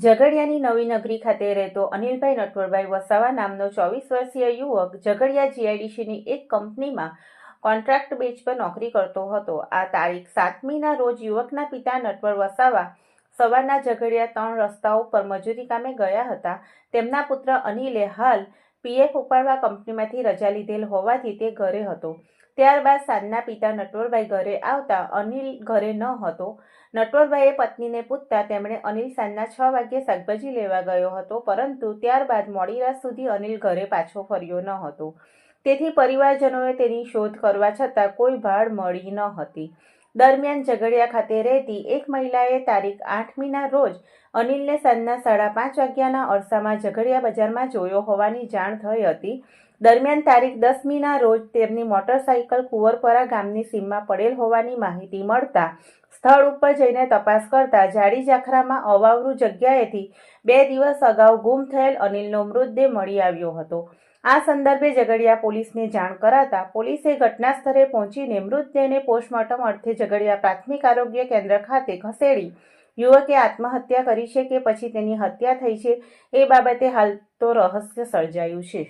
ઝઘડિયાની નવી નગરી ખાતે રહેતો અનિલભાઈ નટવરભાઈ વસાવા નામનો ચોવીસ વર્ષીય યુવક ઝઘડિયા જીઆઈડીસીની એક કંપનીમાં કોન્ટ્રાક્ટ બેચ પર નોકરી કરતો હતો. આ તારીખ સાતમીના રોજ યુવકના પિતા નટવર વસાવા સવારના ઝઘડિયા ત્રણ રસ્તાઓ પર મજૂરી કામે ગયા હતા. તેમના પુત્ર અનિલે હાલ પીએફ ઉપાડવા કંપનીમાંથી રજા લીધેલ હોવાથી તે ઘરે હતો. ત્યારબાદ સાંજના પિતા નટવરભાઈ ઘરે આવતા અનિલ ઘરે ન હતો. નટવરભાઈએ પત્નીને પૂછતા તેમણે અનિલ સાંજના છ વાગ્યે શાકભાજી લેવા ગયો હતો, પરંતુ ત્યારબાદ મોડી રાત સુધી અનિલ ઘરે પાછો ફર્યો ન હતો. તેથી પરિવારજનોએ તેની શોધ કરવા છતાં કોઈ ભાડ મળી ન હતી. દરમિયાન ઝઘડિયા ખાતે રહેતી એક મહિલાએ તારીખ આઠમીના રોજ અનિલને સાંજના સાડા પાંચ વાગ્યાના અરસામાં ઝઘડિયા બજારમાં જોયો હોવાની જાણ થઈ હતી. દરમિયાન તારીખ દસમીના રોજ તેમની મોટરસાઇકલ કુંવરપરા ગામની સીમમાં પડેલ હોવાની માહિતી મળતા સ્થળ ઉપર જઈને તપાસ કરતા જાડી જાખરામાં અવાવરૂ જગ્યાએથી બે દિવસ અગાઉ ગુમ થયેલ અનિલનો મૃતદેહ મળી આવ્યો હતો. આ સંદર્ભે ઝઘડિયા પોલીસને જાણ કરાતા પોલીસે ઘટના સ્થળે પહોંચીને મૃતદેહને પોસ્ટમોર્ટમ અર્થે ઝઘડિયા પ્રાથમિક આરોગ્ય કેન્દ્ર ખાતે ખસેડી. યુવકે આત્મહત્યા કરી છે કે પછી તેની હત્યા થઈ છે એ બાબતે હાલ તો રહસ્ય સર્જાયું છે.